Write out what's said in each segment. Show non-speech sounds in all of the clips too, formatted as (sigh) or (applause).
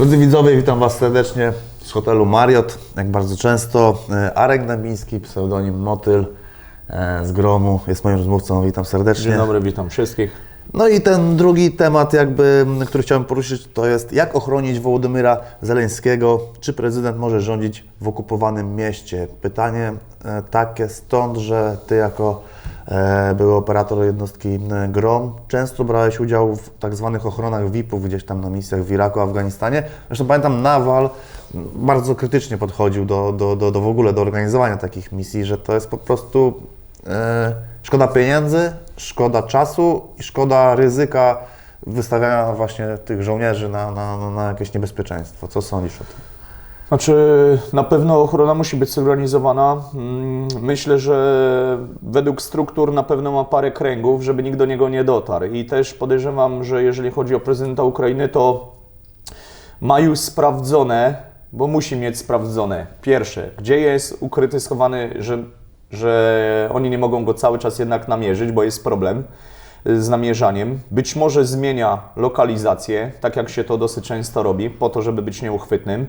Drodzy widzowie, witam Was serdecznie z hotelu Marriott. Jak bardzo często, e, Arek Nabiński, pseudonim Motyl e, z Gromu jest moim rozmówcą. Witam serdecznie. Dzień dobry, witam wszystkich. No i ten drugi temat, jakby, który chciałem poruszyć, to jest jak ochronić Wołodymyra Zeleńskiego. Czy prezydent może rządzić w okupowanym mieście? Pytanie e, takie stąd, że Ty jako były operator jednostki e, GROM często brałeś udział w tak zwanych ochronach VIP-ów gdzieś tam na misjach w Iraku, Afganistanie. Zresztą pamiętam, Nawal bardzo krytycznie podchodził do, do, do, do w ogóle do organizowania takich misji, że to jest po prostu e, szkoda pieniędzy, szkoda czasu i szkoda ryzyka wystawiania właśnie tych żołnierzy na, na, na jakieś niebezpieczeństwo. Co sądzisz o tym? Znaczy, na pewno ochrona musi być zorganizowana. Mm, Myślę, że według struktur na pewno ma parę kręgów, żeby nikt do niego nie dotarł. I też podejrzewam, że jeżeli chodzi o prezydenta Ukrainy, to ma już sprawdzone, bo musi mieć sprawdzone. Pierwsze, gdzie jest ukryty, schowany, że, że oni nie mogą go cały czas jednak namierzyć, bo jest problem z namierzaniem. Być może zmienia lokalizację, tak jak się to dosyć często robi, po to, żeby być nieuchwytnym.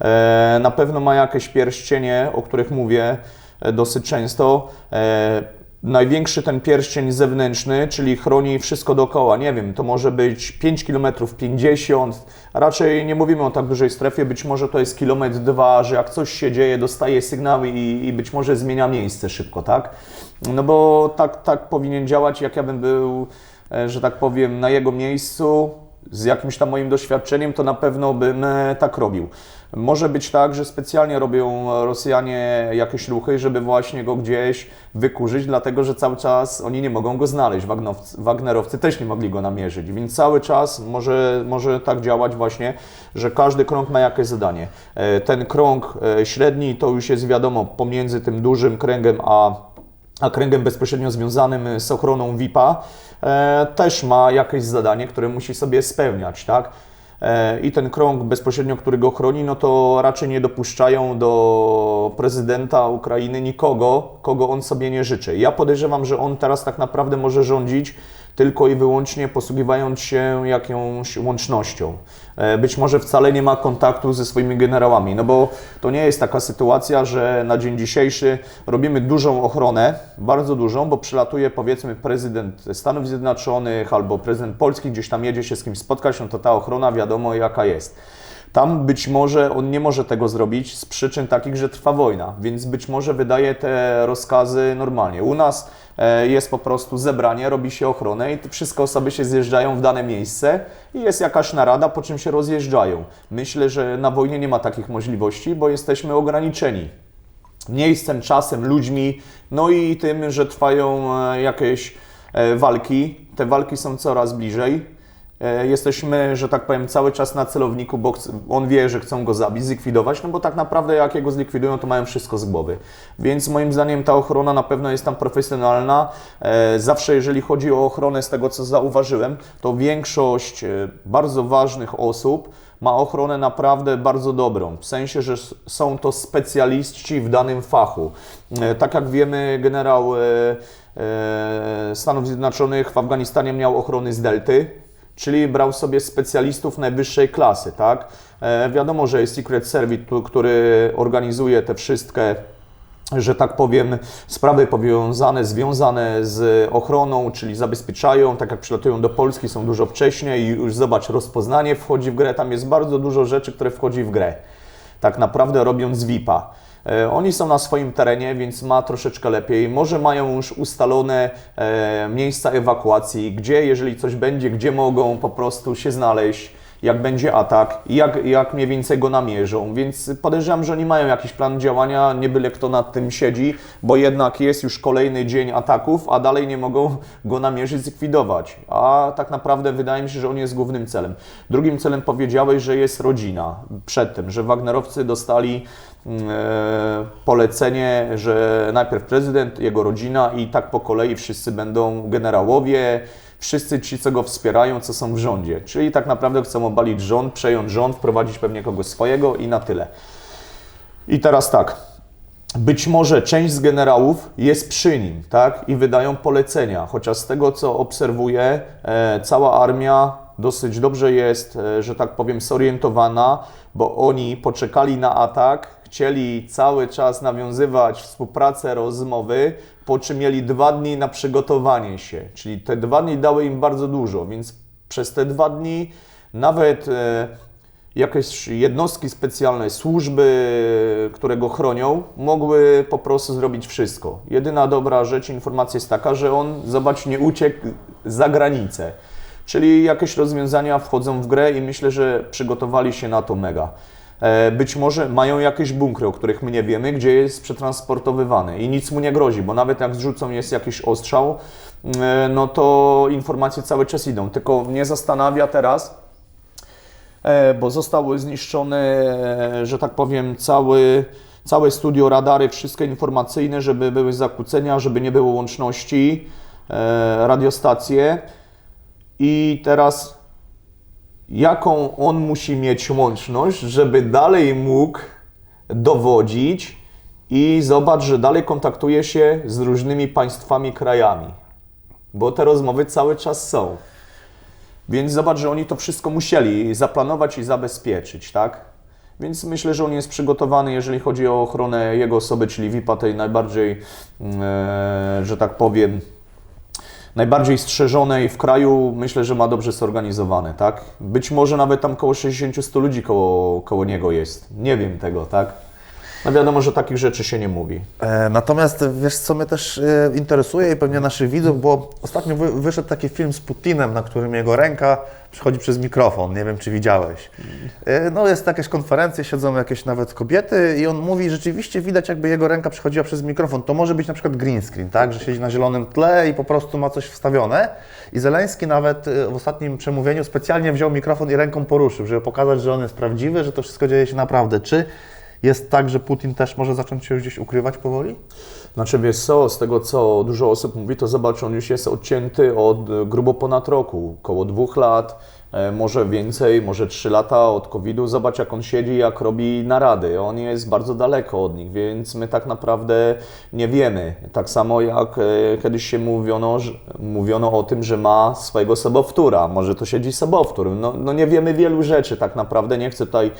E, Na pewno ma jakieś pierścienie, o których mówię e, dosyć często. E, Największy ten pierścień zewnętrzny, czyli chroni wszystko dookoła. Nie wiem, to może być 5 km, 50. Raczej nie mówimy o tak dużej strefie, być może to jest kilometr, dwa, że jak coś się dzieje, dostaje sygnały i, i być może zmienia miejsce szybko, tak? No bo tak, tak powinien działać, jak ja bym był, że tak powiem, na jego miejscu, z jakimś tam moim doświadczeniem, to na pewno bym tak robił. Może być tak, że specjalnie robią Rosjanie jakieś ruchy, żeby właśnie go gdzieś wykurzyć, dlatego że cały czas oni nie mogą go znaleźć. Wagnowcy, Wagnerowcy też nie mogli go namierzyć, więc cały czas może, może tak działać właśnie, że każdy krąg ma jakieś zadanie. E, Ten krąg e, średni to już jest wiadomo pomiędzy tym dużym kręgiem a a kręgiem bezpośrednio związanym z ochroną VIP-a e, też ma jakieś zadanie, które musi sobie spełniać, tak? E, I ten krąg bezpośrednio, który go chroni, no to raczej nie dopuszczają do prezydenta Ukrainy nikogo, kogo on sobie nie życzy. Ja podejrzewam, że on teraz tak naprawdę może rządzić tylko i wyłącznie posługiwając się jakąś łącznością. E, Być może wcale nie ma kontaktu ze swoimi generałami, no bo to nie jest taka sytuacja, że na dzień dzisiejszy robimy dużą ochronę, bardzo dużą, bo przylatuje powiedzmy prezydent Stanów Zjednoczonych albo prezydent Polski, gdzieś tam jedzie się z kimś spotkać, no to ta ochrona wiadomo jaka jest. Tam być może on nie może tego zrobić z przyczyn takich, że trwa wojna, więc być może wydaje te rozkazy normalnie. U nas e, jest po prostu zebranie, robi się ochronę i wszystkie osoby się zjeżdżają w dane miejsce i jest jakaś narada, po czym się rozjeżdżają. Myślę, że na wojnie nie ma takich możliwości, bo jesteśmy ograniczeni miejscem, czasem, ludźmi, no i tym, że trwają e, jakieś e, walki. Te walki są coraz bliżej. E, Jesteśmy, że tak powiem, cały czas na celowniku, bo on wie, że chcą go zabić, zlikwidować, no bo tak naprawdę jak jego zlikwidują, to mają wszystko z głowy. Więc moim zdaniem ta ochrona na pewno jest tam profesjonalna. E, Zawsze jeżeli chodzi o ochronę, z tego co zauważyłem, to większość e, bardzo ważnych osób ma ochronę naprawdę bardzo dobrą, w sensie, że są to specjaliści w danym fachu. Tak jak wiemy, generał Stanów Zjednoczonych w Afganistanie miał ochrony z Delty, czyli brał sobie specjalistów najwyższej klasy, tak? E, wiadomo, że jest Secret Service, który organizuje te wszystkie że tak powiem, sprawy powiązane, związane z ochroną, czyli zabezpieczają, tak jak przylatują do Polski, są dużo wcześniej i już zobacz, rozpoznanie wchodzi w grę, tam jest bardzo dużo rzeczy, które wchodzi w grę. Tak naprawdę robiąc VIP-a. E, Oni są na swoim terenie, więc ma troszeczkę lepiej. Może mają już ustalone e, miejsca ewakuacji, gdzie, jeżeli coś będzie, gdzie mogą po prostu się znaleźć, jak będzie atak, jak, jak mniej więcej go namierzą. Więc podejrzewam, że oni mają jakiś plan działania, nie byle kto nad tym siedzi, bo jednak jest już kolejny dzień ataków, a dalej nie mogą go namierzyć, zlikwidować. A tak naprawdę wydaje mi się, że on jest głównym celem. Drugim celem powiedziałeś, że jest rodzina. Przed tym, że Wagnerowcy dostali polecenie, że najpierw prezydent, jego rodzina i tak po kolei wszyscy będą generałowie, wszyscy ci, co go wspierają, co są w rządzie. Czyli tak naprawdę chcą obalić rząd, przejąć rząd, wprowadzić pewnie kogoś swojego i na tyle. I teraz tak. Być może część z generałów jest przy nim, tak? I wydają polecenia, chociaż z tego co obserwuję, e, cała armia dosyć dobrze jest, e, że tak powiem, zorientowana, bo oni poczekali na atak, chcieli cały czas nawiązywać współpracę, rozmowy, po czym mieli dwa dni na przygotowanie się. Czyli te dwa dni dały im bardzo dużo, więc przez te dwa dni nawet e, jakieś jednostki specjalne, służby, które go chronią, mogły po prostu zrobić wszystko. Jedyna dobra rzecz, informacja jest taka, że on, zobacz, nie uciekł za granicę. Czyli jakieś rozwiązania wchodzą w grę i myślę, że przygotowali się na to mega. E, Być może mają jakieś bunkry, o których my nie wiemy, gdzie jest przetransportowywany i nic mu nie grozi, bo nawet jak zrzucą jest jakiś ostrzał, e, no to informacje cały czas idą. Tylko mnie zastanawia teraz, e, bo zostały zniszczone, że tak powiem, cały, całe studio, radary, wszystkie informacyjne, żeby były zakłócenia, żeby nie było łączności, radiostacje. I teraz jaką on musi mieć łączność, żeby dalej mógł dowodzić i zobacz, że dalej kontaktuje się z różnymi państwami, krajami. Bo te rozmowy cały czas są. Więc zobacz, że oni to wszystko musieli zaplanować i zabezpieczyć, tak? Więc myślę, że on jest przygotowany, jeżeli chodzi o ochronę jego osoby, czyli VIP-a tej najbardziej, mm, e, że tak powiem, najbardziej strzeżonej w kraju, myślę, że ma dobrze zorganizowane, tak? Być może nawet tam koło 60-100 ludzi koło, koło niego jest. Nie wiem tego, tak? No wiadomo, że takich rzeczy się nie mówi. E, Natomiast wiesz, co mnie też e, interesuje i pewnie naszych widzów, bo ostatnio wy, wyszedł taki film z Putinem, na którym jego ręka przechodzi przez mikrofon. Nie wiem, czy widziałeś. E, No jest jakaś konferencja, siedzą jakieś nawet kobiety i on mówi, rzeczywiście widać, jakby jego ręka przechodziła przez mikrofon. To może być na przykład green screen, tak? Że siedzi na zielonym tle i po prostu ma coś wstawione. I Zeleński nawet e, w ostatnim przemówieniu specjalnie wziął mikrofon i ręką poruszył, żeby pokazać, że on jest prawdziwy, że to wszystko dzieje się naprawdę. Czy jest tak, że Putin też może zacząć się gdzieś ukrywać powoli? Znaczy wiesz co, z tego co dużo osób mówi, to zobacz, on już jest odcięty od e, grubo ponad roku, około dwóch lat, e, może więcej, może trzy lata od COVID-u. Zobacz jak on siedzi, jak robi narady. On jest bardzo daleko od nich, więc my tak naprawdę nie wiemy. Tak samo jak e, kiedyś się mówiono, mówiono o tym, że ma swojego sobowtóra. Może to siedzi sobowtór. No, no nie wiemy wielu rzeczy tak naprawdę. Nie chcę tutaj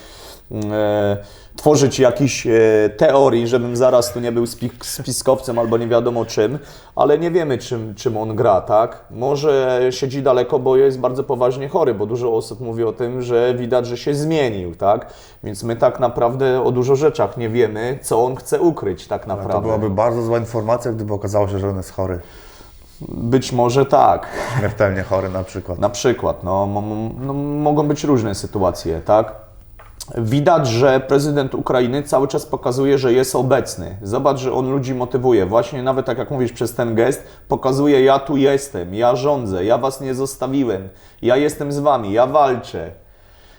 tworzyć jakichś e, teorii, żebym zaraz tu nie był spiskowcem albo nie wiadomo czym, ale nie wiemy czym, czym on gra, tak? Może siedzi daleko, bo jest bardzo poważnie chory, bo dużo osób mówi o tym, że widać, że się zmienił, tak? Więc my tak naprawdę o dużo rzeczach nie wiemy, co on chce ukryć tak To naprawdę. byłaby bardzo zła informacja, gdyby okazało się, że on jest chory. Być może tak. Śmiertelnie chory na przykład. Na przykład, no, no, mogą być różne sytuacje, tak? Widać, że prezydent Ukrainy cały czas pokazuje, że jest obecny. Zobacz, że on ludzi motywuje. Właśnie nawet tak jak mówisz, przez ten gest pokazuje, ja tu jestem, ja rządzę, ja was nie zostawiłem, ja jestem z wami, ja walczę.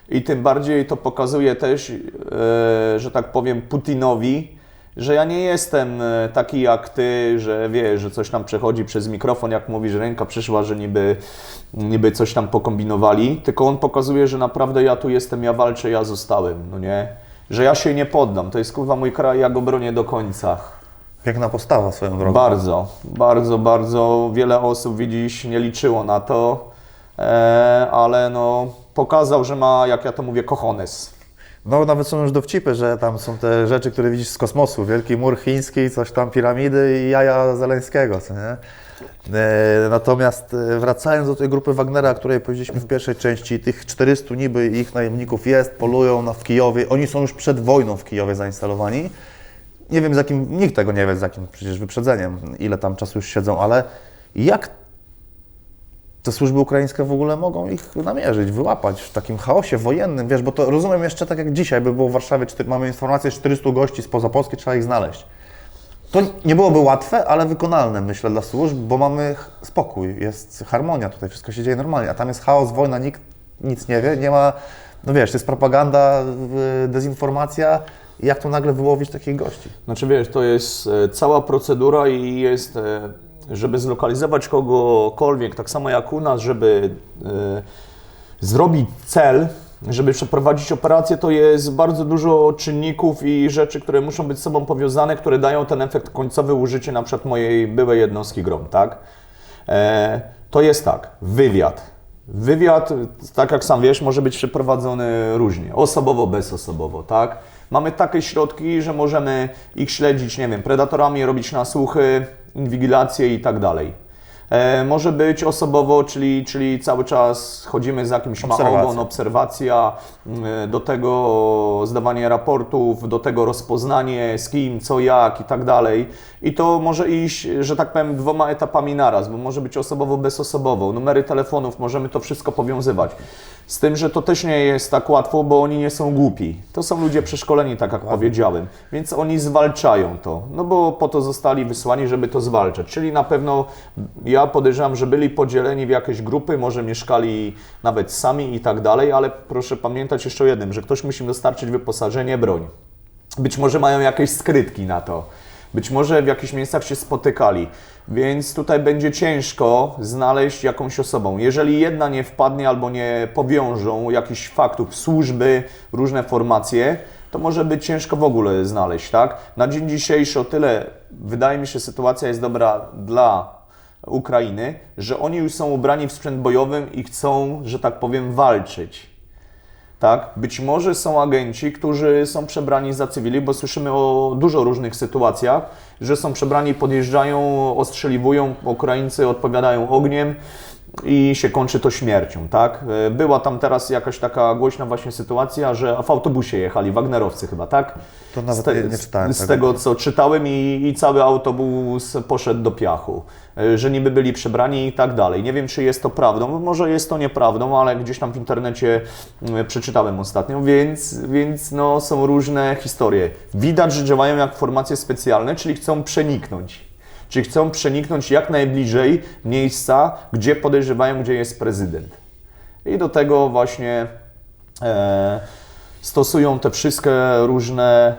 I tym bardziej to pokazuje też, e, że tak powiem, Putinowi, że ja nie jestem e, taki jak ty, że wiesz, że coś tam przechodzi przez mikrofon, jak mówisz, ręka przyszła, że niby, niby coś tam pokombinowali, tylko on pokazuje, że naprawdę ja tu jestem, ja walczę, ja zostałem, no nie? Że ja się nie poddam, to jest kurwa mój kraj, ja go bronię do końca. Piękna postawa swoją drogą. Bardzo, bardzo, bardzo wiele osób widzisz nie liczyło na to, e, ale no pokazał, że ma, jak ja to mówię, cojones. No nawet są już dowcipy, że tam są te rzeczy, które widzisz z kosmosu. Wielki mur chiński, coś tam, piramidy i jaja Zeleńskiego, co nie? E, natomiast e, wracając do tej grupy Wagnera, o której powiedzieliśmy w pierwszej części, tych 400 niby ich najemników jest, polują na, w Kijowie. Oni są już przed wojną w Kijowie zainstalowani. Nie wiem z jakim, nikt tego nie wie z jakim przecież wyprzedzeniem, ile tam czasu już siedzą, ale jak te służby ukraińskie w ogóle mogą ich namierzyć, wyłapać w takim chaosie wojennym, wiesz, bo to rozumiem jeszcze tak jak dzisiaj by było w Warszawie, mamy informację, 400 gości spoza Polski, trzeba ich znaleźć. To nie byłoby łatwe, ale wykonalne, myślę, dla służb, bo mamy spokój, jest harmonia, tutaj wszystko się dzieje normalnie, a tam jest chaos, wojna, nikt nic nie wie, nie ma, no wiesz, jest propaganda, y, dezinformacja, jak to nagle wyłowić takich gości? Znaczy wiesz, to jest e, cała procedura i jest, e, żeby zlokalizować kogokolwiek, tak samo jak u nas, żeby e, zrobić cel, żeby przeprowadzić operację, to jest bardzo dużo czynników i rzeczy, które muszą być z sobą powiązane, które dają ten efekt końcowy użycie na przykład mojej byłej jednostki GROM, tak? E, to jest tak, wywiad. Wywiad, tak jak sam wiesz, może być przeprowadzony różnie, osobowo, bezosobowo, tak? Mamy takie środki, że możemy ich śledzić, nie wiem, predatorami, robić nasłuchy, inwigilacje i tak dalej. E, może być osobowo, czyli, czyli cały czas chodzimy z jakimś Obserwacja. maogon, obserwacja, mm, do tego zdawanie raportów, do tego rozpoznanie z kim, co, jak i tak dalej. I to może iść, że tak powiem, dwoma etapami naraz, bo może być osobowo, bezosobowo. Numery telefonów, możemy to wszystko powiązywać. Z tym, że to też nie jest tak łatwo, bo oni nie są głupi. To są ludzie przeszkoleni, tak jak powiedziałem, więc oni zwalczają to. No bo po to zostali wysłani, żeby to zwalczać. Czyli na pewno ja podejrzewam, że byli podzieleni w jakieś grupy, może mieszkali nawet sami i tak dalej, ale proszę pamiętać jeszcze o jednym, że ktoś musi dostarczyć wyposażenie, broń. Być może mają jakieś skrytki na to. Być może w jakichś miejscach się spotykali, więc tutaj będzie ciężko znaleźć jakąś osobą. Jeżeli jedna nie wpadnie albo nie powiążą jakichś faktów służby, różne formacje, to może być ciężko w ogóle znaleźć, tak? Na dzień dzisiejszy o tyle wydaje mi się sytuacja jest dobra dla Ukrainy, że oni już są ubrani w sprzęt bojowy i chcą, że tak powiem, walczyć. Tak, być może są agenci, którzy są przebrani za cywili, bo słyszymy o dużo różnych sytuacjach, że są przebrani, podjeżdżają, ostrzeliwują, Ukraińcy odpowiadają ogniem i się kończy to śmiercią, tak? E, Była tam teraz jakaś taka głośna właśnie sytuacja, że w autobusie jechali Wagnerowcy chyba, tak? To nawet z, te, nie- czytałem z tego. tego, co czytałem i, i cały autobus poszedł do piachu, E, że niby byli przebrani i tak dalej. Nie wiem, czy jest to prawdą, może jest to nieprawdą, ale gdzieś tam w internecie przeczytałem ostatnio, więc, więc no, są różne historie. Widać, że działają jak formacje specjalne, czyli chcą przeniknąć. Czyli chcą przeniknąć jak najbliżej miejsca, gdzie podejrzewają, gdzie jest prezydent. I do tego właśnie e, stosują te wszystkie różne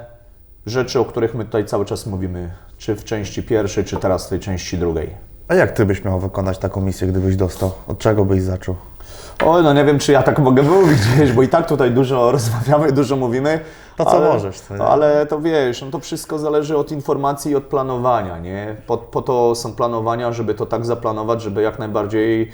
rzeczy, o których my tutaj cały czas mówimy, czy w części pierwszej, czy teraz w tej części drugiej. A jak ty byś miał wykonać taką misję, gdybyś dostał? Od czego byś zaczął? Oj, no nie wiem, czy ja tak mogę (laughs) mówić bo i tak tutaj dużo rozmawiamy, dużo mówimy. To co możesz, to ale to wiesz, no to wszystko zależy od informacji i od planowania, nie? Po, po to są planowania, żeby to tak zaplanować, żeby jak najbardziej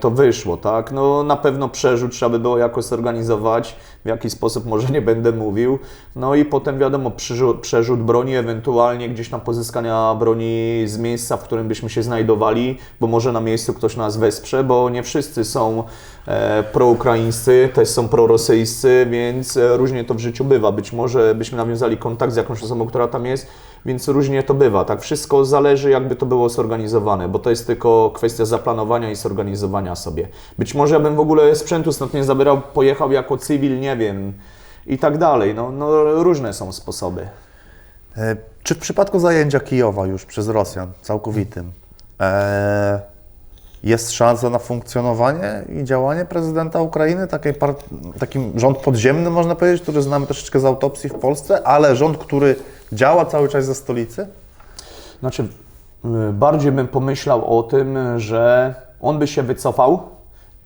to wyszło, tak? No na pewno przerzut trzeba by było jakoś zorganizować, w jaki sposób może nie będę mówił. No i potem wiadomo, przerzut, przerzut broni, ewentualnie gdzieś tam pozyskania broni z miejsca, w którym byśmy się znajdowali, bo może na miejscu ktoś nas wesprze, bo nie wszyscy są e, proukraińscy, też są prorosyjscy, więc e, różnie to w życiu bywa. Być może byśmy nawiązali kontakt z jakąś osobą, która tam jest, więc różnie to bywa. Tak, wszystko zależy, jakby to było zorganizowane, bo to jest tylko kwestia zaplanowania i zorganizowania sobie. Być może ja bym w ogóle sprzętu stąd nie zabierał, pojechał jako cywil, nie wiem, i tak dalej. No, no różne są sposoby. E, Czy w przypadku zajęcia Kijowa już przez Rosjan całkowitym e, jest szansa na funkcjonowanie i działanie prezydenta Ukrainy, takiej takim rząd podziemny można powiedzieć, który znamy troszeczkę z autopsji w Polsce, ale rząd, który działa cały czas ze stolicy? Znaczy, y, bardziej bym pomyślał o tym, że on by się wycofał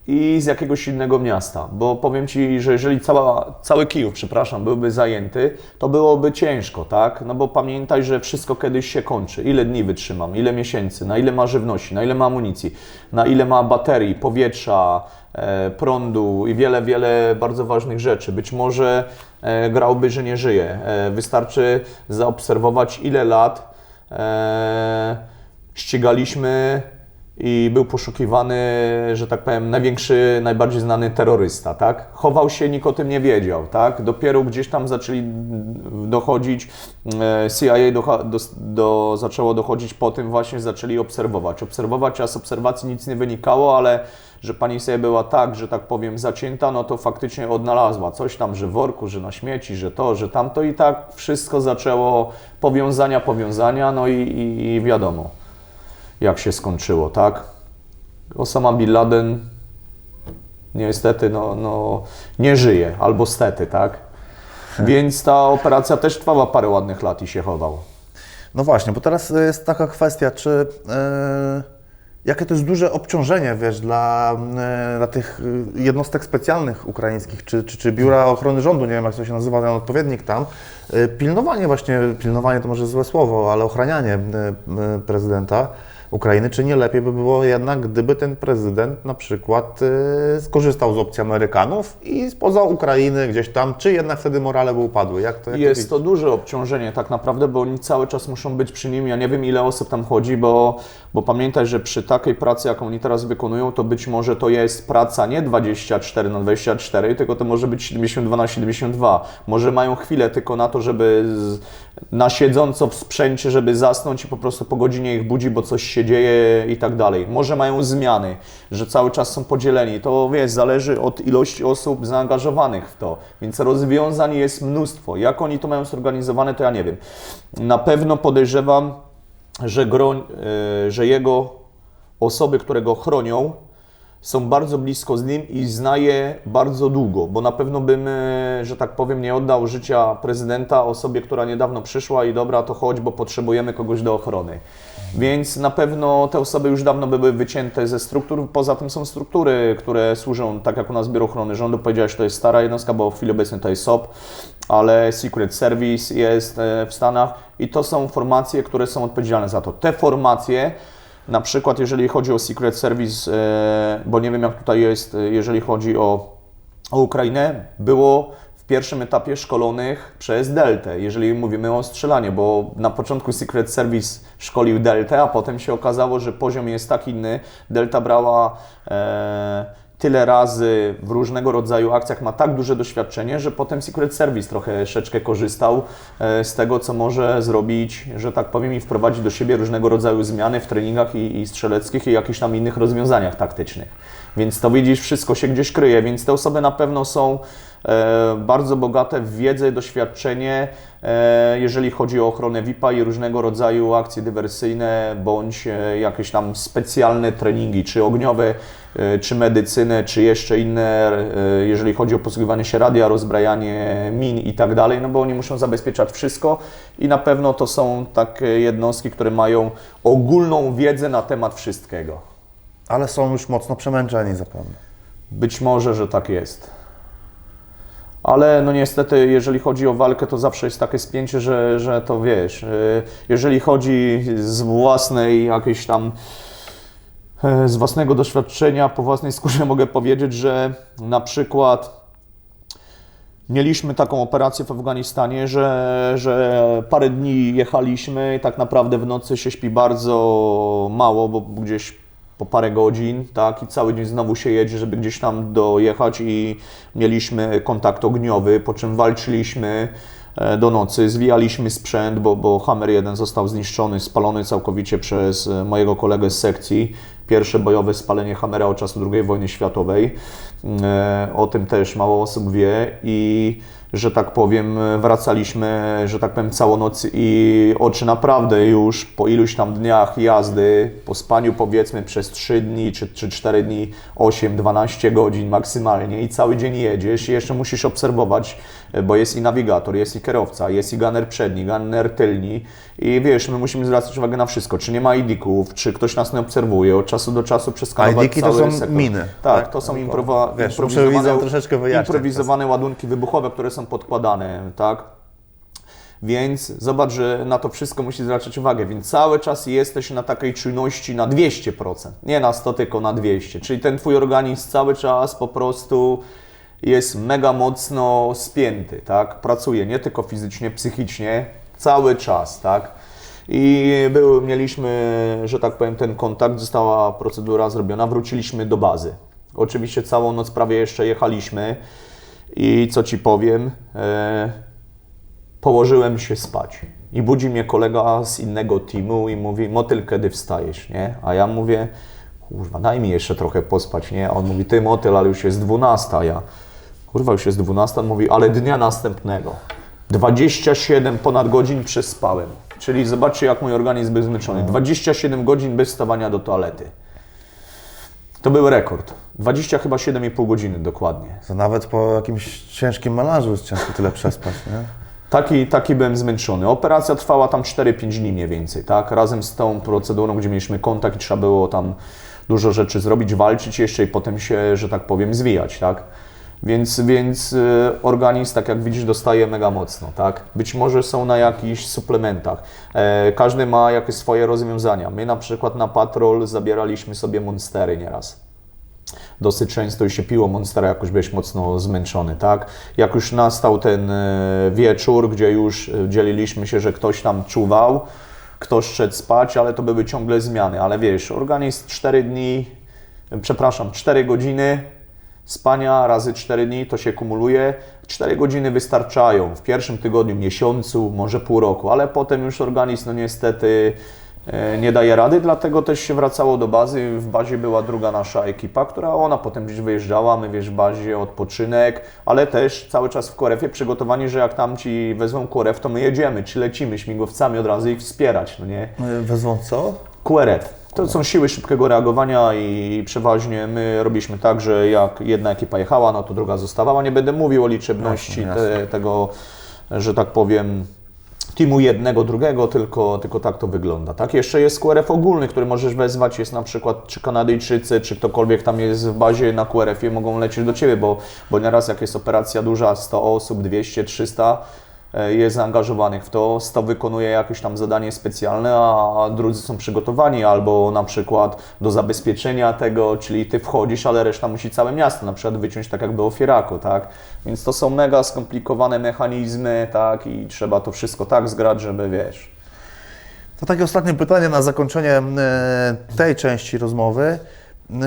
i z jakiegoś innego miasta, bo powiem Ci, że jeżeli cała, cały Kijów, przepraszam, byłby zajęty, to byłoby ciężko, tak? No bo pamiętaj, że wszystko kiedyś się kończy. Ile dni wytrzymam, ile miesięcy, na ile ma żywności, na ile ma amunicji, na ile ma baterii, powietrza, e, prądu i wiele, wiele bardzo ważnych rzeczy. Być może e, grałby, że nie żyje. E, wystarczy zaobserwować, ile lat e, ścigaliśmy i był poszukiwany, że tak powiem, największy, najbardziej znany terrorysta, tak? Chował się, nikt o tym nie wiedział, tak? Dopiero gdzieś tam zaczęli dochodzić, e, CIA do, do, do, zaczęło dochodzić po tym właśnie, zaczęli obserwować. Obserwować, a z obserwacji nic nie wynikało, ale że pani sobie była tak, że tak powiem, zacięta, no to faktycznie odnalazła coś tam, że w worku, że na śmieci, że to, że tamto i tak wszystko zaczęło powiązania, powiązania, no i, i, i wiadomo jak się skończyło, tak? Osama Bin Laden niestety no, no, nie żyje, albo stety, tak? (laughs) Więc ta operacja też trwała parę ładnych lat i się chował. No właśnie, bo teraz jest taka kwestia, czy e, jakie to jest duże obciążenie, wiesz, dla, e, dla tych e, jednostek specjalnych ukraińskich, czy, czy, czy Biura Ochrony Rządu, nie wiem jak to się nazywa, ten odpowiednik tam, pilnowanie właśnie, pilnowanie to może złe słowo, ale ochranianie prezydenta. Ukrainy, czy nie lepiej by było jednak, gdyby ten prezydent na przykład y, skorzystał z opcji Amerykanów i spoza Ukrainy gdzieś tam, czy jednak wtedy morale by upadły? Jak to, jak Jest to duże obciążenie tak naprawdę, bo oni cały czas muszą być przy nim. Ja nie wiem ile osób tam chodzi, bo, bo pamiętaj, że przy takiej pracy, jaką oni teraz wykonują, to być może to jest praca nie 24 na 24, tylko to może być 72 na 72. Może mają chwilę tylko na to, żeby z, na siedząco w sprzęcie, żeby zasnąć i po prostu po godzinie ich budzi, bo coś się dzieje i tak dalej. Może mają zmiany, że cały czas są podzieleni. To wiesz, zależy od ilości osób zaangażowanych w to, więc rozwiązań jest mnóstwo. Jak oni to mają zorganizowane, to ja nie wiem. Na pewno podejrzewam, że, groń, yy, że jego osoby, które go chronią, są bardzo blisko z nim i zna je bardzo długo, bo na pewno bym, e, że tak powiem, nie oddał życia prezydenta osobie, która niedawno przyszła i dobra, to chodź, bo potrzebujemy kogoś do ochrony. Więc na pewno te osoby już dawno były wycięte ze struktur. Poza tym są struktury, które służą, tak jak u nas Biuro Ochrony Rządu, powiedziałeś, to jest stara jednostka, bo w chwili obecnej to jest SOP, ale Secret Service jest e, w Stanach i to są formacje, które są odpowiedzialne za to. Te formacje na przykład, jeżeli chodzi o Secret Service, e, bo nie wiem jak tutaj jest, e, jeżeli chodzi o, o Ukrainę, było pierwszym etapie szkolonych przez Deltę, jeżeli mówimy o strzelaniu, bo na początku Secret Service szkolił Deltę, a potem się okazało, że poziom jest tak inny. Delta brała e, tyle razy w różnego rodzaju akcjach, ma tak duże doświadczenie, że potem Secret Service trochę szeczkę korzystał e, z tego, co może zrobić, że tak powiem, i wprowadzić do siebie różnego rodzaju zmiany w treningach i, i strzeleckich i jakichś tam innych rozwiązaniach taktycznych. Więc to widzisz, wszystko się gdzieś kryje, więc te osoby na pewno są bardzo bogate w wiedzę, doświadczenie, e, jeżeli chodzi o ochronę VIP-a i różnego rodzaju akcje dywersyjne, bądź e, jakieś tam specjalne treningi, czy ogniowe, e, czy medycynę, czy jeszcze inne, e, jeżeli chodzi o posługiwanie się radia, rozbrajanie min i tak dalej, no bo oni muszą zabezpieczać wszystko i na pewno to są takie jednostki, które mają ogólną wiedzę na temat wszystkiego. Ale są już mocno przemęczeni zapewne. Być może, że tak jest. Ale no niestety, jeżeli chodzi o walkę, to zawsze jest takie spięcie, że, że to wiesz, y, jeżeli chodzi z własnej jakiejś tam e, z własnego doświadczenia, po własnej skórze (laughs) mogę powiedzieć, że na przykład mieliśmy taką operację w Afganistanie, że, że parę dni jechaliśmy i tak naprawdę w nocy się śpi bardzo mało, bo gdzieś po parę godzin, tak, i cały dzień znowu się jedzie, żeby gdzieś tam dojechać i mieliśmy kontakt ogniowy, po czym walczyliśmy e, do nocy, zwijaliśmy sprzęt, bo, bo Hammer 1 został zniszczony, spalony całkowicie przez e, mojego kolegę z sekcji. Pierwsze bojowe spalenie Hammera od czasu II wojny światowej. E, O tym też mało osób wie i że tak powiem, wracaliśmy, że tak powiem, całą noc i oczy naprawdę już po iluś tam dniach jazdy, po spaniu powiedzmy przez 3 dni czy, czy 4 dni, 8-12 godzin maksymalnie i cały dzień jedziesz i jeszcze musisz obserwować, bo jest i nawigator, jest i kierowca, jest i gunner przedni, gunner tylni i wiesz, my musimy zwracać uwagę na wszystko, czy nie ma ID-ków, czy ktoś nas nie obserwuje, od czasu do czasu przeskanować ID-ki to cały są sektor. miny, Tak, tak? to są to, improwa- wiesz, improwizowane, troszeczkę improwizowane ładunki wybuchowe, które są podkładane, tak? Więc zobacz, że na to wszystko musisz zwracać uwagę, więc cały czas jesteś na takiej czujności na 200%, nie na 100, tylko na 200. Czyli ten Twój organizm cały czas po prostu jest mega mocno spięty, tak? Pracuje nie tylko fizycznie, psychicznie, cały czas, tak? I był, mieliśmy, że tak powiem, ten kontakt, została procedura zrobiona, wróciliśmy do bazy. Oczywiście całą noc prawie jeszcze jechaliśmy i co Ci powiem, e, położyłem się spać. I budzi mnie kolega z innego teamu i mówi, motyl, kiedy wstajesz, nie? A ja mówię, kurwa, daj mi jeszcze trochę pospać, nie? A on mówi, ty motyl, ale już jest 12, a ja, kurwa, już jest 12, on mówi, ale dnia następnego. 27 ponad godzin przespałem. Czyli zobaczcie, jak mój organizm był zmęczony. 27 godzin bez wstawania do toalety. To był rekord. 20 chyba 7,5 godziny dokładnie. To nawet po jakimś ciężkim melanżu jest ciężko tyle przespać, nie? Taki, taki byłem zmęczony. Operacja trwała tam 4-5 dni mniej więcej, tak? Razem z tą procedurą, gdzie mieliśmy kontakt i trzeba było tam dużo rzeczy zrobić, walczyć jeszcze i potem się, że tak powiem, zwijać, tak? Więc, więc y, organizm, tak jak widzisz, dostaje mega mocno, tak? Być może są na jakichś suplementach. E, każdy ma jakieś swoje rozwiązania. My na przykład na patrol zabieraliśmy sobie monstery nieraz dosyć często się piło Monstera, jakoś byłeś mocno zmęczony, tak? Jak już nastał ten e, wieczór, gdzie już e, dzieliliśmy się, że ktoś tam czuwał, ktoś szedł spać, ale to były ciągle zmiany, ale wiesz, organizm 4 dni, przepraszam, 4 godziny spania razy 4 dni to się kumuluje. 4 godziny wystarczają w pierwszym tygodniu, miesiącu, może pół roku, ale potem już organizm no niestety e, nie daje rady, dlatego też się wracało do bazy. W bazie była druga nasza ekipa, która ona potem gdzieś wyjeżdżała, my wiesz, w bazie odpoczynek, ale też cały czas w Korefie przygotowani, że jak tam ci wezmą Koref, to my jedziemy, czy lecimy śmigłowcami od razu ich wspierać, no nie? E, Wezwą co? QRF. To są siły szybkiego reagowania i przeważnie my robiliśmy tak, że jak jedna ekipa jechała, no to druga zostawała. Nie będę mówił o liczebności Jasne, jasne. Te, tego, że tak powiem, teamu jednego, drugiego, tylko, tylko tak to wygląda. Tak? Jeszcze jest QRF ogólny, który możesz wezwać, jest na przykład czy Kanadyjczycy, czy ktokolwiek tam jest w bazie na QRF-ie, mogą lecieć do Ciebie, bo, bo nieraz jak jest operacja duża, 100 osób, 200, 300, e, jest zaangażowanych w to, 100 wykonuje jakieś tam zadanie specjalne, a drudzy są przygotowani albo na przykład do zabezpieczenia tego, czyli Ty wchodzisz, ale reszta musi całe miasto na przykład wyciąć tak jakby ofieraku, tak? Więc to są mega skomplikowane mechanizmy, tak? I trzeba to wszystko tak zgrać, żeby wiesz. To takie ostatnie pytanie na zakończenie e, tej części rozmowy. E,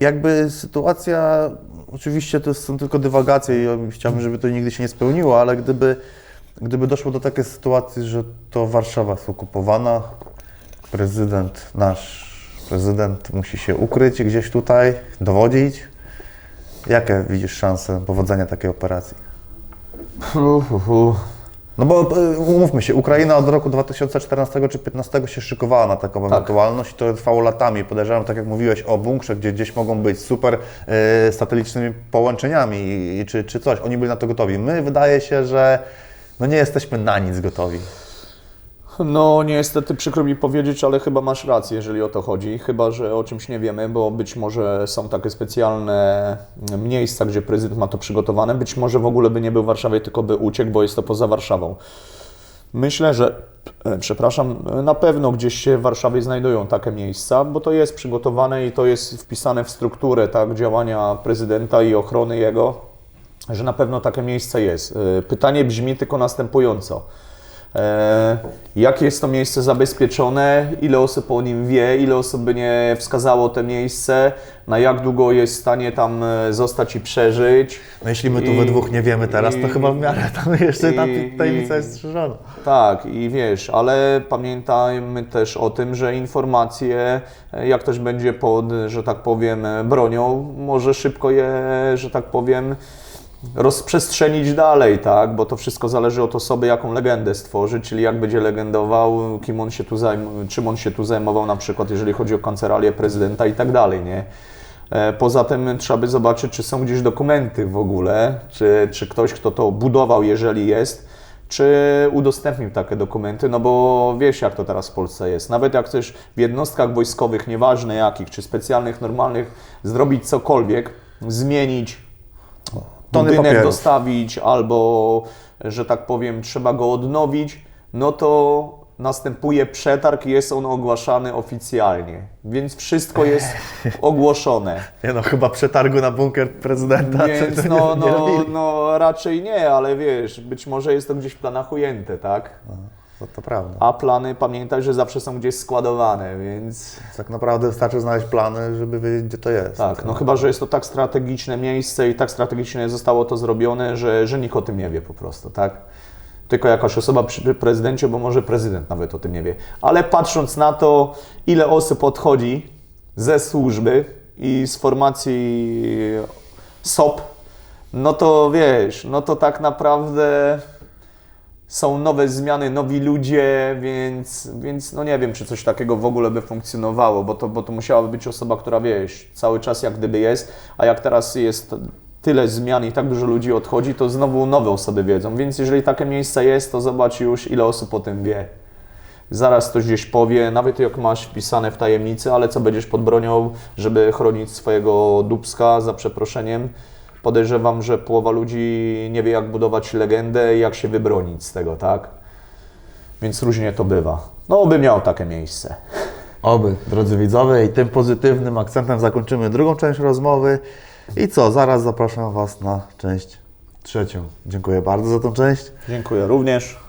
Jakby sytuacja, oczywiście to są tylko dywagacje i chciałbym, żeby to nigdy się nie spełniło, ale gdyby, gdyby doszło do takiej sytuacji, że to Warszawa jest okupowana, prezydent, nasz prezydent musi się ukryć gdzieś tutaj, dowodzić, jakie widzisz szanse powodzenia takiej operacji? No bo e, umówmy się, Ukraina od roku 2014 czy 2015 się szykowała na taką ewentualność i to trwało latami. Podejrzewam, tak jak mówiłeś o bunkrze, gdzie gdzieś mogą być super e, satelicznymi połączeniami i czy, czy coś. Oni byli na to gotowi. My wydaje się, że no nie jesteśmy na nic gotowi. No, niestety przykro mi powiedzieć, ale chyba masz rację, jeżeli o to chodzi. Chyba, że o czymś nie wiemy, bo być może są takie specjalne miejsca, gdzie prezydent ma to przygotowane. Być może w ogóle by nie był w Warszawie, tylko by uciekł, bo jest to poza Warszawą. Myślę, że, e, przepraszam, e, na pewno gdzieś się w Warszawie znajdują takie miejsca, bo to jest przygotowane i to jest wpisane w strukturę tak, działania prezydenta i ochrony jego, że na pewno takie miejsce jest. E, Pytanie brzmi tylko następująco. E, jakie jest to miejsce zabezpieczone, ile osób o nim wie, ile osób by nie wskazało te miejsce, na jak długo jest w stanie tam e, zostać i przeżyć. No jeśli my tu I- we dwóch nie wiemy teraz, to i- chyba w miarę tam (laughs) jeszcze ta i- tajemnica i- jest strzeżona. Tak, i wiesz, ale pamiętajmy też o tym, że informacje, jak ktoś będzie pod, że tak powiem, bronią, może szybko je, że tak powiem, rozprzestrzenić dalej, tak? Bo to wszystko zależy od osoby, jaką legendę stworzy, czyli jak będzie legendował, kim on się tu zajm- czym on się tu zajmował, na przykład jeżeli chodzi o kancelarię prezydenta i tak dalej, nie? E, Poza tym trzeba by zobaczyć, czy są gdzieś dokumenty w ogóle, czy, czy ktoś, kto to budował, jeżeli jest, czy udostępnił takie dokumenty, no bo wiesz, jak to teraz w Polsce jest. Nawet jak chcesz w jednostkach wojskowych, nieważne jakich, czy specjalnych, normalnych, zrobić cokolwiek, zmienić Tony budynek papierów. dostawić, albo, że tak powiem, trzeba go odnowić, no to następuje przetarg i jest on ogłaszany oficjalnie. Więc wszystko jest (laughs) ogłoszone. Nie no, chyba przetargu na bunkier prezydenta. Więc to- to no, nie, nie no, robili. no raczej nie, ale wiesz, być może jest to gdzieś w planach ujęte, tak? No, to prawda. A plany pamiętaj, że zawsze są gdzieś składowane, więc Tak naprawdę wystarczy znaleźć plany, żeby wiedzieć, gdzie to jest. tak, no chyba, że jest to tak strategiczne miejsce i tak strategicznie zostało to zrobione, że, że nikt o tym nie wie po prostu, tak? Tylko jakaś osoba przy prezydencie, bo może prezydent nawet o tym nie wie. Ale patrząc na to, ile osób odchodzi ze służby i z formacji SOP, no to wiesz, no to tak naprawdę są nowe zmiany, nowi ludzie, więc, więc no nie wiem, czy coś takiego w ogóle by funkcjonowało, bo to, bo to musiałaby być osoba, która wiesz, cały czas jak gdyby jest, a jak teraz jest tyle zmian i tak dużo ludzi odchodzi, to znowu nowe osoby wiedzą, więc jeżeli takie miejsce jest, to zobacz już ile osób o tym wie. Zaraz ktoś gdzieś powie, nawet jak masz wpisane w tajemnicy, ale co będziesz pod bronią, żeby chronić swojego dubska, za przeproszeniem, podejrzewam, że połowa ludzi nie wie, jak budować legendę i jak się wybronić z tego, tak? Więc różnie to bywa. No, by miał takie miejsce. Oby, drodzy widzowie, i tym pozytywnym akcentem zakończymy drugą część rozmowy. I co, zaraz zapraszam Was na część trzecią. Dziękuję bardzo za tą część. Dziękuję również.